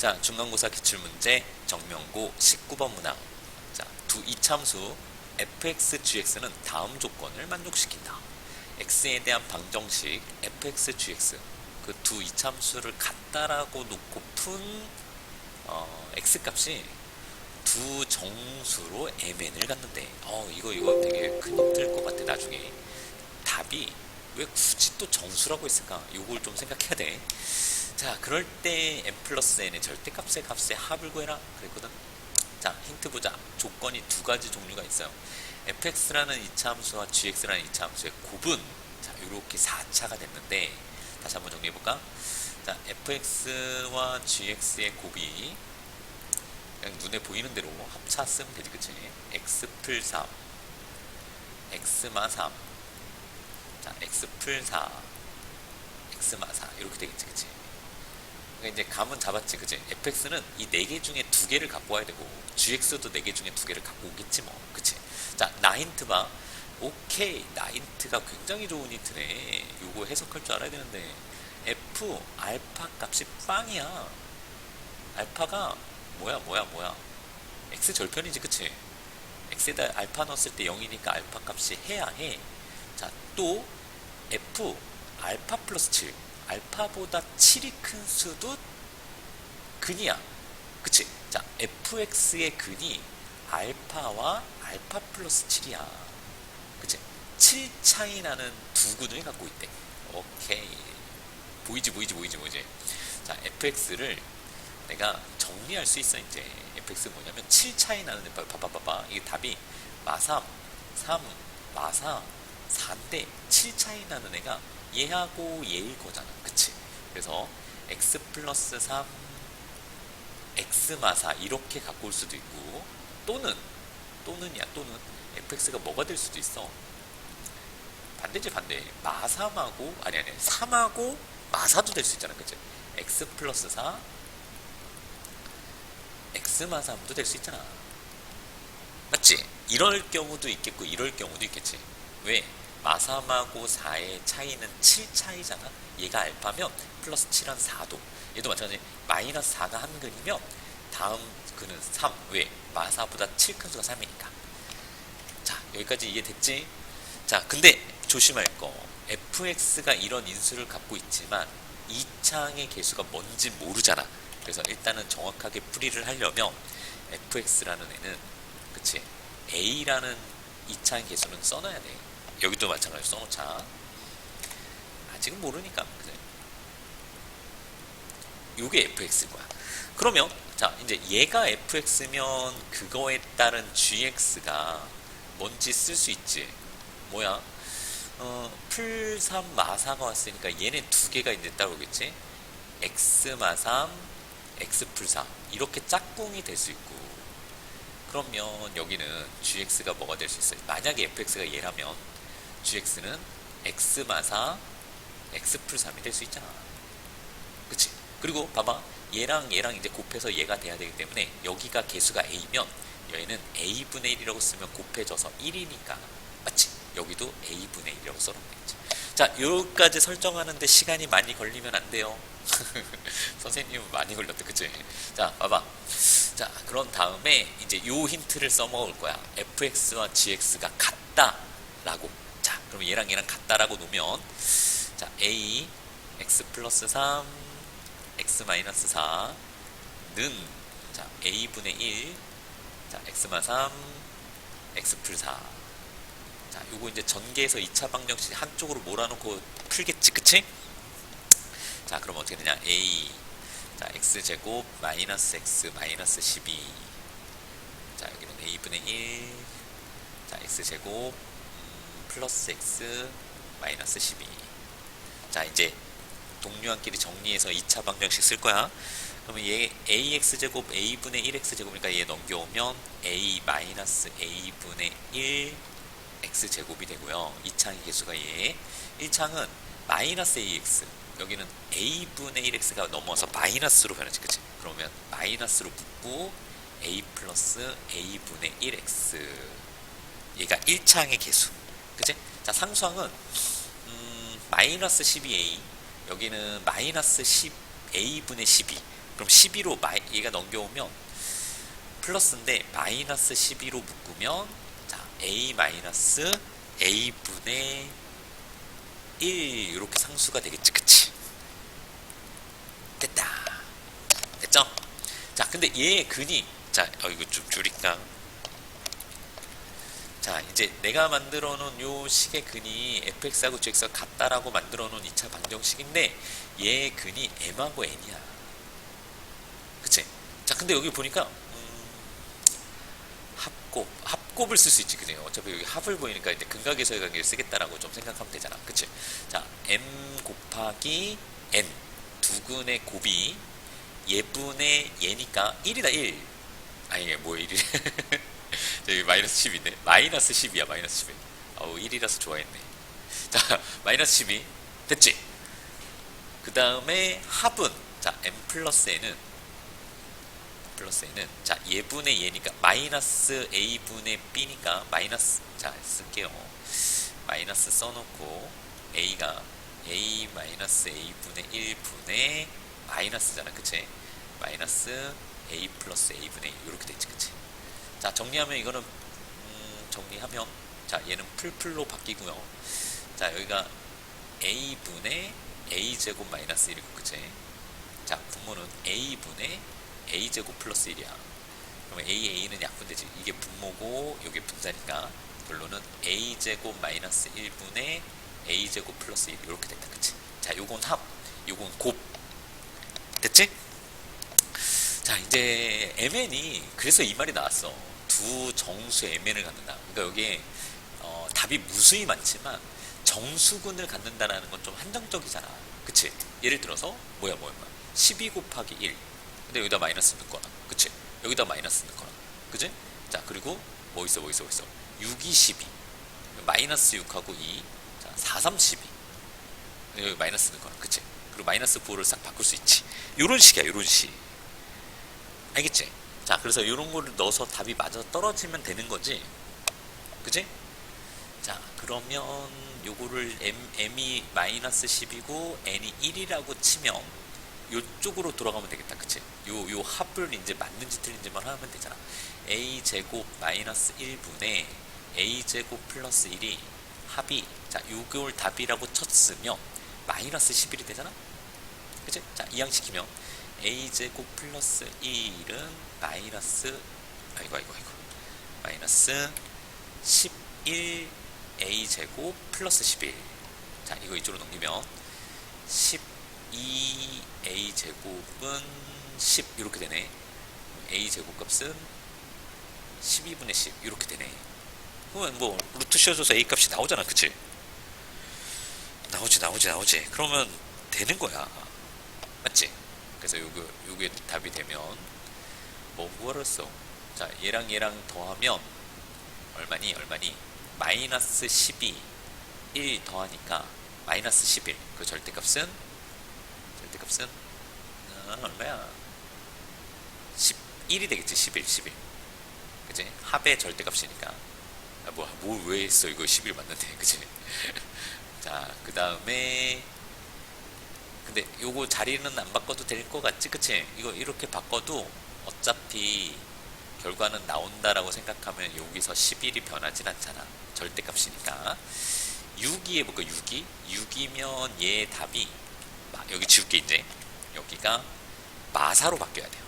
자, 중간고사 기출문제 정명고 19번 문항. 자, 두 이참수 fx, gx는 다음 조건을 만족시킨다. x에 대한 방정식 fx, gx 그 두 이참수를 같다라고 놓고 푼 어, x 값이 두 정수로 mn을 갖는데 어 이거 이거 되게 큰 힘들 것 같아 나중에 답이 왜 굳이 또 정수라고 했을까 요걸 좀 생각해야 돼. 자, 그럴 때 n 플러스 n의 절대값의 값의 합을 구해라 그랬거든. 자, 힌트 보자. 조건이 두 가지 종류가 있어요. fx라는 이차 함수와 gx라는 이차 함수의 곱은 자, 이렇게 4차가 됐는데 다시 한번 정리해 볼까? 자, fx와 gx의 곱이 그냥 눈에 보이는 대로 합차 쓰면 되지, 그치? x 풀 3, x마 3, 자, x 풀 4, x마 4 이렇게 되겠지, 그치? 그러니까 이제 감은 잡았지, 그치? fx는 이 네 개 중에 두 개를 갖고 와야 되고 gx도 네 개 중에 두 개를 갖고 오겠지 뭐, 그치? 자, 나인트 봐. 오케이, 나인트가 굉장히 좋은 힌트네. 요거 해석할 줄 알아야 되는데 f 알파 값이 빵이야. 알파가 뭐야, 뭐야, 뭐야? x 절편이지, 그치? x에다 알파 넣었을 때 0이니까 알파 값이 해야 해. 자, 또 f 알파 플러스 7. 알파보다 7이 큰 수도 근이야. 그치? 자, fx의 근이 알파와 알파 플러스 7이야. 그치? 7 차이 나는 두 근을 갖고 있대. 오케이. 보이지, 보이지, 보이지, 보이지. 자, fx를 내가 정리할 수 있어, 이제. fx 뭐냐면 7 차이 나는 애, 봐봐, 봐봐. 이게 답이 마3, 3, 마4, 4인데 7 차이 나는 애가 얘하고 얘일 거잖아. 그래서 x 플러스 3, x 마사 이렇게 갖고 올 수도 있고 또는 또는이야 또는 fx가 뭐가 될 수도 있어. 반대지 반대. 마3하고 아니 아니 3하고 마사도 될 수 있잖아. 그치? x 플러스 4 x 마삼도 될 수 있잖아. 맞지? 이럴 경우도 있겠고 이럴 경우도 있겠지. 왜? 마삼하고 4의 차이는 7 차이잖아. 얘가 알파면 플러스 7은 4도. 얘도 마찬가지. 마이너스 4가 한 근이면 다음 근은 3. 왜? 마사보다 7큰 수가 3이니까. 자, 여기까지 이해됐지? 자, 근데 조심할 거. fx가 이런 인수를 갖고 있지만 이 창의 개수가 뭔지 모르잖아. 그래서 일단은 정확하게 풀이를 하려면 fx라는 애는 그치? a라는 이차의 개수는 써놔야 돼. 여기도 마찬가지로 써놓자. 아직은 모르니까. 그래. 요게 fx인 거야. 그러면 자 이제 얘가 fx면 그거에 따른 gx가 뭔지 쓸 수 있지. 뭐야? 어, 풀3 마사가 왔으니까 얘네 두 개가 이제 따로겠지. x 마삼, x 풀3 이렇게 짝꿍이 될 수 있고 그러면 여기는 gx가 뭐가 될 수 있어요? 만약에 fx가 얘라면 gx는 x 마사 x 풀 3이 될 수 있잖아. 그치? 그리고 봐봐. 얘랑 얘랑 이제 곱해서 얘가 돼야 되기 때문에 여기가 개수가 a면 얘는 a분의 1이라고 쓰면 곱해져서 1이니까 맞지? 여기도 a분의 1이라고 써놓으면 되겠지. 자, 여기까지 설정하는데 시간이 많이 걸리면 안 돼요. 선생님은 많이 걸렸대, 그치? 자, 봐봐. 자, 그런 다음에 이제 요 힌트를 써먹을 거야. fx와 gx가 같다 라고. 자, 그럼 얘랑 얘랑 같다라고 놓으면 자, a x 플러스 3 x 마이너스 4는 자, a분의 1 자, x마 3 x 풀 4. 자, 요거 이제 전개해서 2차 방정식 한쪽으로 몰아놓고 풀겠지, 그치? 자, 그럼 어떻게 되냐? a 자, x제곱 마이너스 x 마이너스 12. 자, 여기는 a분의 1. 자, x제곱 음, 플러스 x 마이너스 12. 자, 이제 동류한끼리 정리해서 2차 방정식 쓸 거야. 그러면 얘 ax제곱 a분의 1x제곱이니까 얘 넘겨오면 a 마이너스 a분의 1 x제곱이 되고요. 2창의 개수가 얘. 1창은 마이너스 ax. 여기는 a분의 1x가 넘어서 마이너스로 변하지. 그치? 그러면 마이너스로 붙고 a 플러스 a분의 1x. 얘가 1창의 개수. 그치? 자, 상수항은 음, 마이너스 12a. 여기는 마이너스 10a분의 12. 그럼 12로 마이, 얘가 넘겨오면 플러스인데 마이너스 12로 묶으면 자 a 마이너스 a 분의 1 이렇게 상수가 되겠지, 그치? 됐다. 됐죠? 자, 근데 얘의 근이 자, 어 이거 좀 줄일까? 자, 이제 내가 만들어 놓은 요 식의 근이 fx하고 gx가 같다라고 만들어 놓은 2차 방정식인데 얘의 근이 m하고 n이야. 그치? 자, 근데 여기 보니까 음, 합곱, 합곱을 쓸 수 있지, 그죠? 어차피 여기 합을 보이니까 이제 근각에서의 관계를 쓰겠다라고 좀 생각하면 되잖아, 그치? 자, m 곱하기 n 두 근의 곱이 예분의 얘니까 1이다 1. 아니 이게 뭐야 1이? 여기 마이너스 10인데 마이너스 10이야 마이너스 10이. 어우 1이라서 좋아했네. 자 마이너스 12 됐지? 그 다음에 합은 자 m 플러스 n은 플러스 n은 자 예분의 얘니까 마이너스 a 분의 b니까 마이너스 자 쓸게요. 마이너스 써놓고 a가 a 마이너스 a 분의 1 분의 마이너스잖아, 그치? 마이너스 a 플러스 a 분의 1 이렇게 됐지, 그치? 자 정리하면 이거는 음, 정리하면 자 얘는 풀풀로 바뀌고요. 자 여기가 a 분의 a 제곱 마이너스 1이고, 그치? 자 분모는 a 분의 a 제곱 플러스 1이야. 그러면 a a는 약분되지. 이게 분모고 이게 분자니까 결론은 a 제곱 마이너스 1분의 a 제곱 플러스 1 이렇게 된다, 그치? 자 요건 합, 요건 곱. 됐지? 자 이제 mn이 그래서 이 말이 나왔어. 두 정수의 mn을 갖는다. 그러니까 여기에 어, 답이 무수히 많지만 정수근을 갖는다라는 건 좀 한정적이잖아. 그치? 예를 들어서 뭐야 뭐야 뭐야. 12 곱하기 1 근데 여기다 마이너스 넣거나. 그치? 여기다 마이너스 넣거나. 그치 자 그리고 뭐 있어 뭐 있어 뭐 있어. 6, 2, 12 마이너스 6하고 2 자, 4, 3, 12 여기 마이너스 넣거나. 그치? 그리고 마이너스 9를 싹 바꿀 수 있지. 요런 식이야 요런 식 알겠지? 자 그래서 요런 거를 넣어서 답이 맞아 떨어지면 되는 거지 그치? 자 그러면 요거를 m, m이 마이너스 10이고 n이 1이라고 치면 요쪽으로 돌아가면 되겠다 그치? 요, 요 합을 이제 맞는지 틀린지만 하면 되잖아 a 제곱 마이너스 1분의 a 제곱 플러스 1이 합이 자 요걸 답이라고 쳤으면 마이너스 11이 되잖아 그치? 자 이항시키면 a제곱 플러스 1은 마이너스 아이고 아이고 아이고. 마이너스 11 a제곱 플러스 11 자 이거 이쪽으로 넘기면 12 a제곱은 10 이렇게 되네. A제곱 값은 12분의 10 이렇게 되네. 그러면 뭐 루트 씌워줘서 a 값이 나오잖아 그치? 나오지 나오지 나오지. 그러면 되는 거야. 맞지? 그래서 요거 요게 답이 되면 뭐 써? 자 얘랑 얘랑 더하면 얼마니 얼마니? 마이너스 12 1 더하니까 마이너스 11 그 절대값은? 절대값은? 아, 얼마야? 11이 되겠지 11 11 그치? 합의 절대값이니까. 아, 뭐야 뭘왜 했어? 이거 11 맞는데. 그치? 자그 다음에 근데 요거 자리는 안 바꿔도 될 것 같지? 그치? 이거 이렇게 바꿔도 어차피 결과는 나온다라고 생각하면 여기서 11이 변하진 않잖아. 절대값이니까. 6이 해볼까? 6이? 6이면 얘 답이 마- 여기 지울게 이제. 여기가 마사로 바뀌어야 돼요.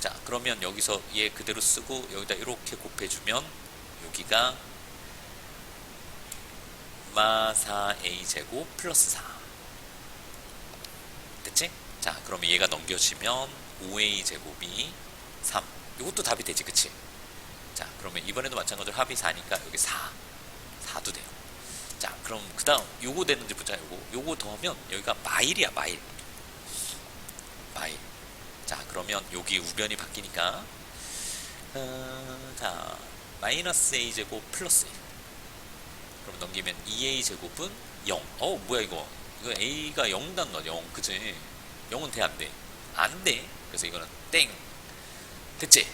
자 그러면 여기서 얘 그대로 쓰고 여기다 이렇게 곱해주면 여기가 마사 a 제곱 플러스 4 됐지? 자, 그러면 얘가 넘겨지면 5a 제곱이 3. 이것도 답이 되지, 그치? 자, 그러면 이번에도 마찬가지로 합이 4니까 여기 4. 4도 돼요. 자, 그럼 그 다음 요거 되는지 보자, 요거. 요거 더하면 여기가 마일이야, 마일. 마일. 자, 그러면 여기 우변이 바뀌니까 어, 자, 마이너스 a 제곱 플러스 1. 그럼 넘기면 2a 제곱은 0. 어, 뭐야 이거? 이거 a가 0단 너 0. 그치? 0은 돼, 안 돼? 안 돼. 그래서 이거는 땡. 됐지?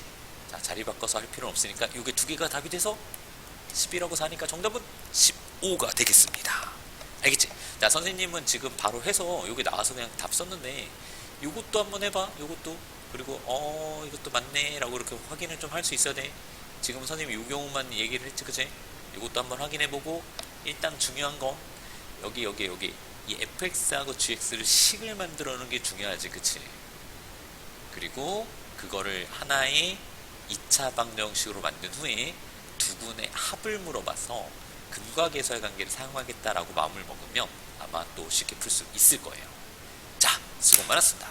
자, 자리 바꿔서 할 필요는 없으니까 이게 두 개가 답이 돼서 10이라고 사니까 정답은 15가 되겠습니다. 알겠지? 자, 선생님은 지금 바로 해서 여기 나와서 그냥 답 썼는데 요것도 한번 해봐 요것도 그리고 어 이것도 맞네 라고 이렇게 확인을 좀 할 수 있어야 돼 지금 선생님이 요 경우만 얘기를 했지 그치 이것도 한번 확인해보고 일단 중요한 건 여기 여기 여기 이 fx하고 gx를 식을 만들어 놓은 게 중요하지 그치? 그리고 그거를 하나의 2차 방정식으로 만든 후에 두 군의 합을 물어봐서 근과계수의 관계를 사용하겠다라고 마음을 먹으면 아마 또 쉽게 풀 수 있을 거예요. 자 수고 많았습니다